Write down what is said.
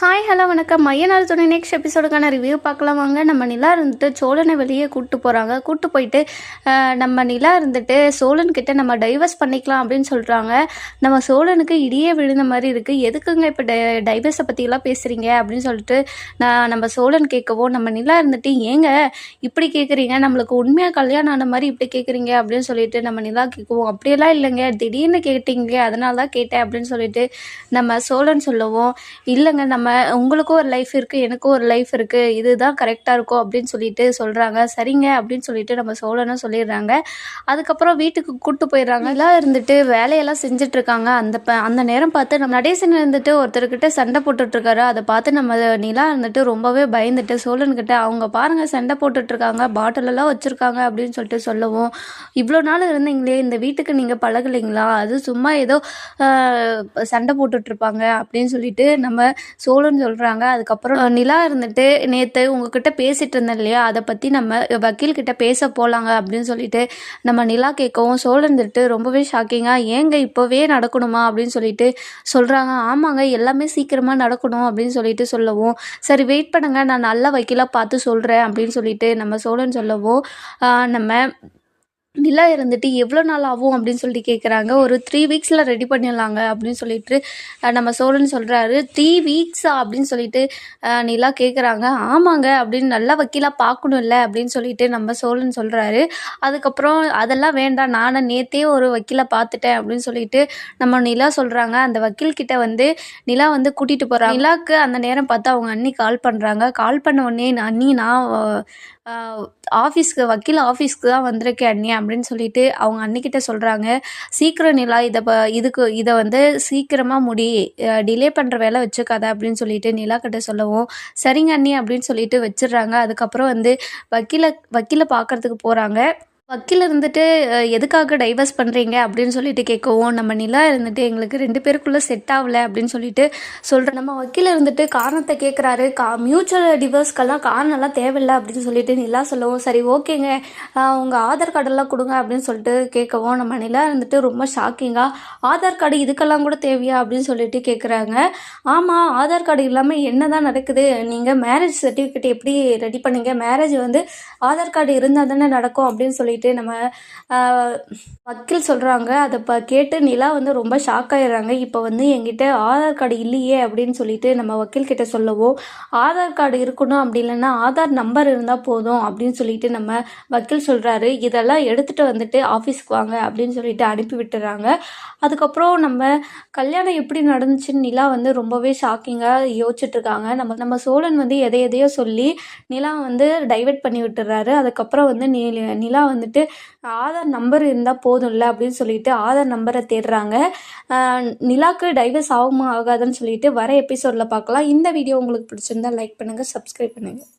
Hi hello வணக்கம். மையநாள் துணை next எபிசோடுக்கான review பார்க்கலாம் வாங்க. நம்ம நிலா இருந்துட்டு சோழனை வெளியே கூப்பிட்டு போகிறாங்க கூப்பிட்டு போயிட்டு நம்ம நிலா இருந்துட்டு சோழன்கிட்ட நம்ம டைவர்ஸ் பண்ணிக்கலாம் அப்படின்னு சொல்கிறாங்க நம்ம சோழனுக்கு இடியே விழுந்த மாதிரி இருக்குது எதுக்குங்க இப்போ டை டைவர்ஸை பற்றிலாம் பேசுகிறீங்க அப்படின்னு சொல்லிட்டு நான் நம்ம சோழன் கேட்கவும் நம்ம நிலா இருந்துட்டு ஏங்க இப்படி கேட்குறீங்க நம்மளுக்கு உண்மையாக கல்யாணம் ஆன மாதிரி இப்படி கேட்குறீங்க அப்படின்னு சொல்லிட்டு நம்ம நிலா கேட்குவோம் அப்படியெல்லாம் இல்லைங்க. திடீர்னு கேட்டீங்க அதனால தான் கேட்டேன் அப்படின்னு சொல்லிட்டு நம்ம சோழன் சொல்லவும் இல்லைங்க நம்ம உங்களுக்கும் ஒரு லைஃப் இருக்குது எனக்கும் ஒரு லைஃப் இருக்குது இதுதான் கரெக்டாக இருக்கும் அப்படின்னு சொல்லிட்டு சொல்கிறாங்க சரிங்க அப்படின்னு சொல்லிட்டு நம்ம சோழனும் சொல்லிடுறாங்க. அதுக்கப்புறம் வீட்டுக்கு கூப்பிட்டு போயிடுறாங்க. எல்லாம் இருந்துட்டு வேலையெல்லாம் செஞ்சுட்டு இருக்காங்க. அந்த ப அந்த நேரம் பார்த்து நம்ம நடேசன் இருந்துட்டு ஒருத்தர்கிட்ட சண்டை போட்டுட்ருக்காரு அதை பார்த்து நம்ம நிலா இருந்துட்டு ரொம்பவே பயந்துட்டு சோழன்கிட்ட அவங்க பாருங்கள் சண்டை போட்டுட்ருக்காங்க பாட்டிலெல்லாம் வச்சுருக்காங்க. அப்படின்னு சொல்லிட்டு சொல்லவும் இவ்வளோ நாள் இருந்தீங்களே இந்த வீட்டுக்கு நீங்கள் பழகலைங்களா? அது சும்மா ஏதோ சண்டை போட்டுட்டு இருப்பாங்க. அப்படின்னு சொல்லிட்டு நம்ம சோழன் சொல்கிறாங்க அதுக்கப்புறம் நிலா இருந்துட்டு நேற்று உங்ககிட்ட பேசிகிட்டு இருந்தேன் இல்லையா? அதை பற்றி நம்ம வக்கீல்கிட்ட பேச போகலாங்க அப்படின்னு சொல்லிட்டு நம்ம நிலா கேட்கவும் சோழன் இருந்துட்டு ரொம்பவே ஷாக்கிங்காக ஏங்க இப்போவே நடக்கணுமா அப்படின்னு சொல்லிட்டு சொல்கிறாங்க ஆமாங்க எல்லாமே சீக்கிரமாக நடக்கணும் அப்படின்னு சொல்லிட்டு சொல்லவும் சரி வெயிட் பண்ணுங்கள் நான் நல்ல வக்கீலாக பார்த்து சொல்கிறேன் அப்படின்னு சொல்லிட்டு நம்ம சோழன் சொல்லவும் நம்ம நிலா இருந்துட்டு எவ்வளோ நாள் ஆகும் அப்படின்னு சொல்லிட்டு கேட்குறாங்க ஒரு த்ரீ வீக்ஸில் ரெடி பண்ணிடலாங்க அப்படின்னு சொல்லிட்டு நம்ம சோழன் சொல்கிறாரு த்ரீ வீக்ஸா அப்படின்னு சொல்லிட்டு நிலா கேட்குறாங்க ஆமாங்க அப்படின்னு நல்லா வக்கீலாக பார்க்கணும்ல அப்படின்னு சொல்லிட்டு நம்ம சோழன் சொல்கிறாரு அதுக்கப்புறம் அதெல்லாம் வேண்டாம் நானே நேத்தே ஒரு வக்கீலை பார்த்துட்டேன் அப்படின்னு சொல்லிட்டு நம்ம நிலா சொல்கிறாங்க அந்த வக்கீல்கிட்ட வந்து நிலா வந்து கூட்டிகிட்டு போகிறாங்க நிலாக்கு அந்த நேரம் பார்த்து அவங்க அண்ணி கால் பண்ணுறாங்க கால் பண்ண உடனே அண்ணி நான் ஆஃபீஸ்க்கு வக்கீல் ஆஃபீஸ்க்கு தான் வந்திருக்கேன் அண்ணி அப்படின்னு சொல்லிட்டு அவங்க அண்ணிக்கிட்ட சொல்கிறாங்க சீக்கிரம் நிலா இதை ப இதுக்கு இதை வந்து சீக்கிரமாக முடி டிலே பண்ணுற வேலை வச்சுக்காத அப்படின்னு சொல்லிட்டு நிலா கிட்ட சொல்லவும் சரிங்க அண்ணி அப்படின்னு சொல்லிட்டு வச்சிடுறாங்க. அதுக்கப்புறம் வந்து வக்கீலை வக்கீலை பார்க்கறதுக்கு போகிறாங்க வக்கீல் இருந்துட்டு எதுக்காக டைவர்ஸ் பண்ணுறீங்க அப்படின்னு சொல்லிட்டு கேட்கவும் நம்ம நிலா இருந்துட்டு எங்களுக்கு ரெண்டு பேருக்குள்ளே செட் ஆகல அப்படின்னு சொல்லிட்டு சொல்கிறேன் நம்ம வக்கீல் இருந்துட்டு காரணத்தை கேட்குறாரு. கா மியூச்சுவல் டிவர்ஸ்க்கெல்லாம் காரணம்லாம் தேவையில்லை அப்படின்னு சொல்லிட்டு நிலா சொல்லவும் சரி ஓகேங்க. உங்கள் ஆதார் கார்டெல்லாம் கொடுங்க அப்படின்னு சொல்லிட்டு கேட்கவும் நம்ம நிலா இருந்துட்டு ரொம்ப ஷாக்கிங்காக ஆதார் கார்டு இதுக்கெல்லாம் கூட தேவையா? அப்படின்னு சொல்லிட்டு கேட்குறாங்க. ஆமாம் ஆதார் கார்டு இல்லாமல் என்ன தான் நடக்குது? நீங்கள் மேரேஜ் சர்டிஃபிகேட் எப்படி ரெடி பண்ணீங்க? மேரேஜ் வந்து ஆதார் கார்டு இருந்தால் தானே நடக்கும்? அப்படின்னு சொல்லிட்டு நம்ம வக்கீல் சொல்கிறாங்க அதை ப கேட்டு நிலா வந்து ரொம்ப ஷாக் ஆயிடுறாங்க. இப்போ வந்து என்கிட்ட ஆதார் கார்டு இல்லையே அப்படின்னு சொல்லிட்டு நம்ம வக்கீல் கிட்ட சொல்லவும் ஆதார் கார்டு இருக்கணும் அப்படி இல்லைன்னா ஆதார் நம்பர் இருந்தால் போதும் அப்படின்னு சொல்லிட்டு நம்ம வக்கீல் சொல்கிறாரு இதெல்லாம் எடுத்துகிட்டு வந்துட்டு ஆஃபீஸ்க்கு வாங்க அப்படின்னு சொல்லிட்டு அனுப்பி விட்டுறாங்க. அதுக்கப்புறம் நம்ம கல்யாணம் எப்படி நடந்துச்சுன்னு நிலா வந்து ரொம்பவே ஷாக்கிங்காக யோசிச்சுட்ருக்காங்க நம்ம நம்ம சோழன் வந்து எதை எதையோ சொல்லி நிலா வந்து டைவர்ட் பண்ணி விட்டுறாரு. அதுக்கப்புறம் வந்து நிலா வந்துட்டு ஆதார் நம்பர் இருந்தால் போதும்ல அப்படின்னு சொல்லிட்டு ஆதார் நம்பரை தேடுறாங்க. நிலாக்கு டைவர்ஸ் ஆகுமா ஆகாதுன்னு சொல்லிட்டு வர எபிசோடில் பார்க்கலாம் இந்த வீடியோ உங்களுக்கு பிடிச்சிருந்தா லைக் பண்ணுங்கள் சப்ஸ்கிரைப் பண்ணுங்கள்